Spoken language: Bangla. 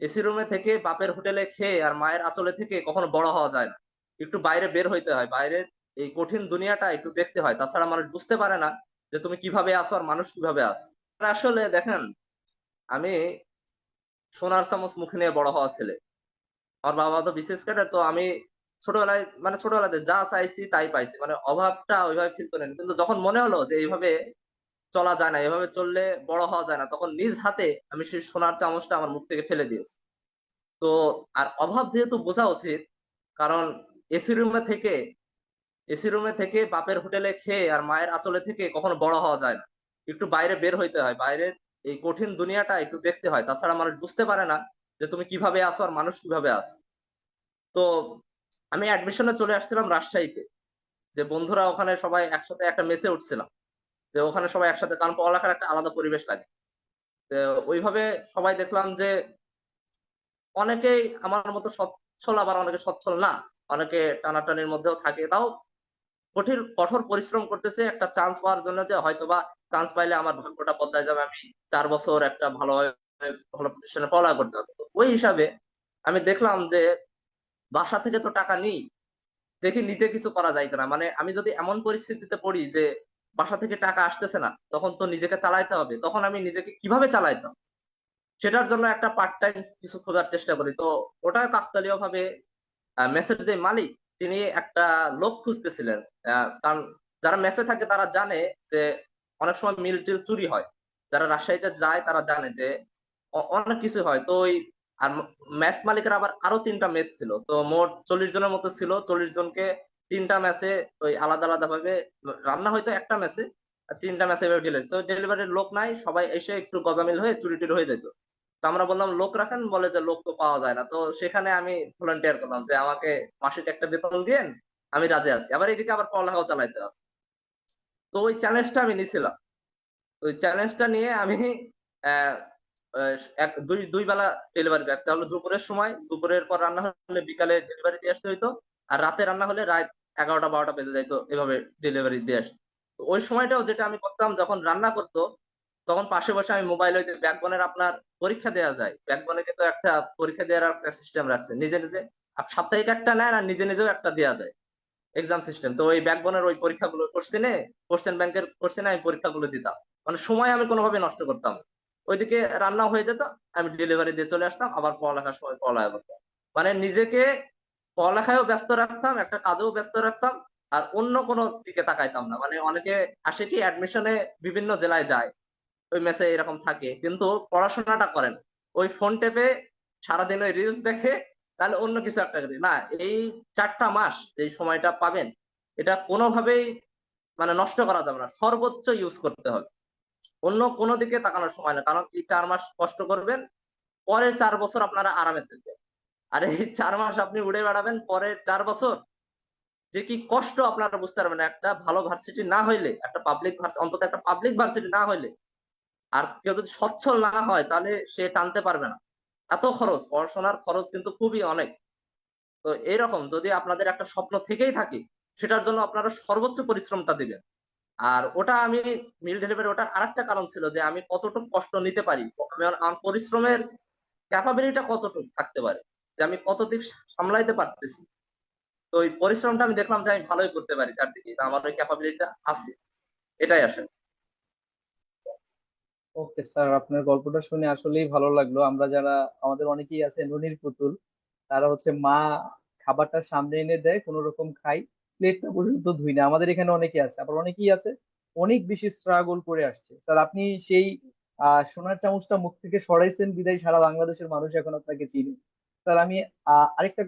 এসি রুমে থেকে বাপের হোটেলে খেয়ে আর মায়ের আঁচলে থেকে কখনো বড় হওয়া যায় না। একটু বাইরে বের হইতে হয়। বাইরের এই কঠিন দুনিয়াটা একটু দেখতে হয়। তাছাড়া মানুষ বুঝতে পারে না যে তুমি কীভাবে আসো আর মানুষ কীভাবে আসে আসলে দেখেন, আমি সোনার চামচ মুখে নিয়ে বড় হওয়া ছেলে। আমার বাবা তো বিশেষ করে তো আমি ছোটবেলায় মানে ছোটবেলাতে যা চাইছি তাই পাইছি। মানে অভাবটা ওইভাবে ফিল করিনি। কিন্তু যখন মনে হলো যে এইভাবে চলা যায় না, এভাবে চললে বড় হওয়া যায় না। তখন নিজ হাতে আমি সেই সোনার চামচটা আমার মুখ থেকে ফেলে দিয়েছি। তো, আর অভাব যেহেতু বোঝা উচিত, কারণ এসি রুমে থেকে, এসি রুমে থেকে বাপের হোটেলে খেয়ে আর মায়ের আঁচলে থেকে কখনো বড় হওয়া যায় না। একটু বাইরে বের হইতে হয়। বাইরের এই কঠিন দুনিয়াটা একটু দেখতে হয়। তাছাড়া মানুষ বুঝতে পারে না যে তুমি কীভাবে আসো আর মানুষ কীভাবে আসে তো, আমি অ্যাডমিশনে চলে আসছিলাম রাজশাহীতে। যে বন্ধুরা ওখানে সবাই একসাথে একটা মেসে উঠছিলাম। যে ওখানে সবাই একসাথে, কারণ পড়ালেখার একটা আলাদা পরিবেশ লাগে। তো ওইভাবে সবাই দেখলাম যে অনেকেই আমার মতো সচ্ছল, আবার অনেকে সচ্ছল না। অনেকে টানাটানির মধ্যেও থাকে। তাও কঠিন, কঠোর পরিশ্রম করতেছে, একটা চান্স পাওয়ার জন্য যে হয়তোবা চান্স পাইলে আমার ভাগ্যটা বদলায় যাবে, আমি চার বছর একটা ভালোভাবে, ভালো প্রতিষ্ঠানে পড়ালেখা করতে হবে ওই হিসাবে আমি দেখলাম যে বাসা থেকে তো টাকা নিই, দেখি নিজে কিছু করা যায় কিনা। মানে আমি যদি এমন পরিস্থিতিতে পড়ি যে বাসা থেকে টাকা আসতেছে না, তখন তো নিজেকে চালাইতে হবে। তখন আমি নিজেকে কীভাবে চালাইতাম? সেটার জন্য একটা পার্ট টাইম কিছু খোঁজার চেষ্টা করি। তো ওটা কাকতালীয় ভাবে মেসেজ যে মালিক, তিনি একটা লোক খুঁজতেছিলেন। কারণ যারা মেসে থাকে তারা জানে যে অনেক সময় মিল টিল চুরি হয়। যারা রাজশাহীতে যায় তারা জানে যে অনেক কিছু হয়। তো ওই, আর ম্যাচ মালিকের আবার আরও তিনটা ম্যাচ ছিল। তো মোট চল্লিশ জনের মতো ছিল। চল্লিশ জনকে তিনটা ম্যাচে ওই আলাদা আলাদা ভাবে রান্না হয়তো একটা ম্যাচে তিনটা ম্যাচে ডেলিভারি তো ডেলিভারির লোক নাই, সবাই এসে একটু গজামিল হয়ে চুরি টুরি হয়ে যেত তো আমরা বললাম, লোক রাখেন, বলে যে লোক তো পাওয়া যায় না। তো সেখানে আমি ভলান্টিয়ার করলাম যে, আমাকে মাসিক একটা বেতন দিয়েন, আমি রাজি আছি। আবার এদিকে আবার পড়ালেখাও চালাইতে হবে। তো ওই চ্যালেঞ্জটা আমি নিছিলাম। ওই চ্যালেঞ্জটা নিয়ে আমি এক, দুই দুই বেলা ডেলিভারি একটা হলো দুপুরের সময়, দুপুরের পর রান্না হলে বিকালে ডেলিভারি দিয়ে আসতে হইতো। আর রাতে রান্না হলে রাত এগারোটা, বারোটা বেজে যাইতো এভাবে ডেলিভারি দিয়ে আসতো ওই সময়টাও যেটা আমি করতাম, যখন রান্না করতো, তখন পাশে বসে আমি মোবাইলে ওই ব্যাকবনের আপনার পরীক্ষা দেওয়া যায়। ব্যাকবনে কিন্তু একটা পরীক্ষা দেওয়ার একটা সিস্টেম রাখছে নিজে নিজে সাপ্তাহিক একটা নেন আর নিজে নিজেও একটা দেওয়া যায়। এক্সাম সিস্টেম তো ওই ব্যাকবনের ওই পরীক্ষাগুলো কোশ্চেনে কোশ্চেন ব্যাংকের কোশ্চেনে আমি পরীক্ষাগুলো দিতাম। মানে সময় আমি কোনোভাবে নষ্ট করতাম ওইদিকে রান্না হয়ে যেত, আমি ডেলিভারি দিয়ে চলে আসতাম, আবার পড়ালেখার সময় পড়ালেখা করতাম। মানে নিজেকে পড়ালেখায়ও ব্যস্ত রাখতাম, একটা কাজেও ব্যস্ত রাখতাম, আর অন্য কোনো দিকে তাকাইতাম না। মানে অনেকে আসে কি অ্যাডমিশনে বিভিন্ন জেলায় যায়, ওই মেসে এরকম থাকে, কিন্তু পড়াশোনাটা করেন ওই ফোন টেপে সারাদিন ওই রিলস দেখে তাহলে অন্য কিছু একটা করি। না, এই চারটা মাস এই সময়টা পাবেন, এটা কোনোভাবেই মানে নষ্ট করা যাবে না, সর্বোচ্চ ইউজ করতে হবে। অন্য কোনো দিকে তাকানোর সময় না, কারণ এই চার মাস কষ্ট করবেন, পরের চার বছর আপনারা আরামে থাকবেন। আর এই চার মাস আপনি উড়ে বেড়াবেন পরের চার বছর? যে কি কষ্ট আপনারা বুঝতে পারবেন একটা ভালো ভার্সিটি না হইলে, একটা পাবলিক অন্তত একটা পাবলিক ভার্সিটি না হইলে, আর কেউ যদি সচ্ছল না হয়, তাহলে সে টানতে পারবে না। এত খরচ, পড়াশোনার খরচ কিন্তু খুবই অনেক। তো এইরকম যদি আপনাদের একটা স্বপ্ন থেকেই থাকে, সেটার জন্য আপনারা সর্বোচ্চ পরিশ্রমটা দিবেন। আর ওটা আমি মিল ডেলিভারি ওটার আরেকটা কারণ ছিল যে আমি কতটুকু কষ্ট নিতে পারি। আমি আমার- পরিশ্রমের ক্যাপাবিলিটিটা কতটুকু থাকতে পারে? যে আমি কত দিক সামলাইতে পারতেছি। তো ওই পরিশ্রমটা আমি দেখলাম যে আমি ভালোই করতে পারি চারদিকে আমার ওই ক্যাপাবিলিটিটা আছে। এটাই আসলে ওকে স্যার, আপনার গল্পটা শুনে আসলেই ভালো লাগল। আমরা যারা, আমাদের অনেকেই আছে ননির পুতুল, তারা হচ্ছে মা খাবারটা সামনে এনে দেয়, কোনো রকম খাই, প্লেটটা পর্যন্ত ধুই না। আমাদের এখানে অনেকেই আছে, আবার অনেকেই আছে, অনেক বেশি স্ট্রাগল করে আসছে। স্যার, আপনি সেই, আহ, সোনার চামচটা মুখ থেকে সরাইছেন বিদায়, সারা বাংলাদেশের মানুষ এখন আপনাকে চিনি। স্যার আমি আরেকটা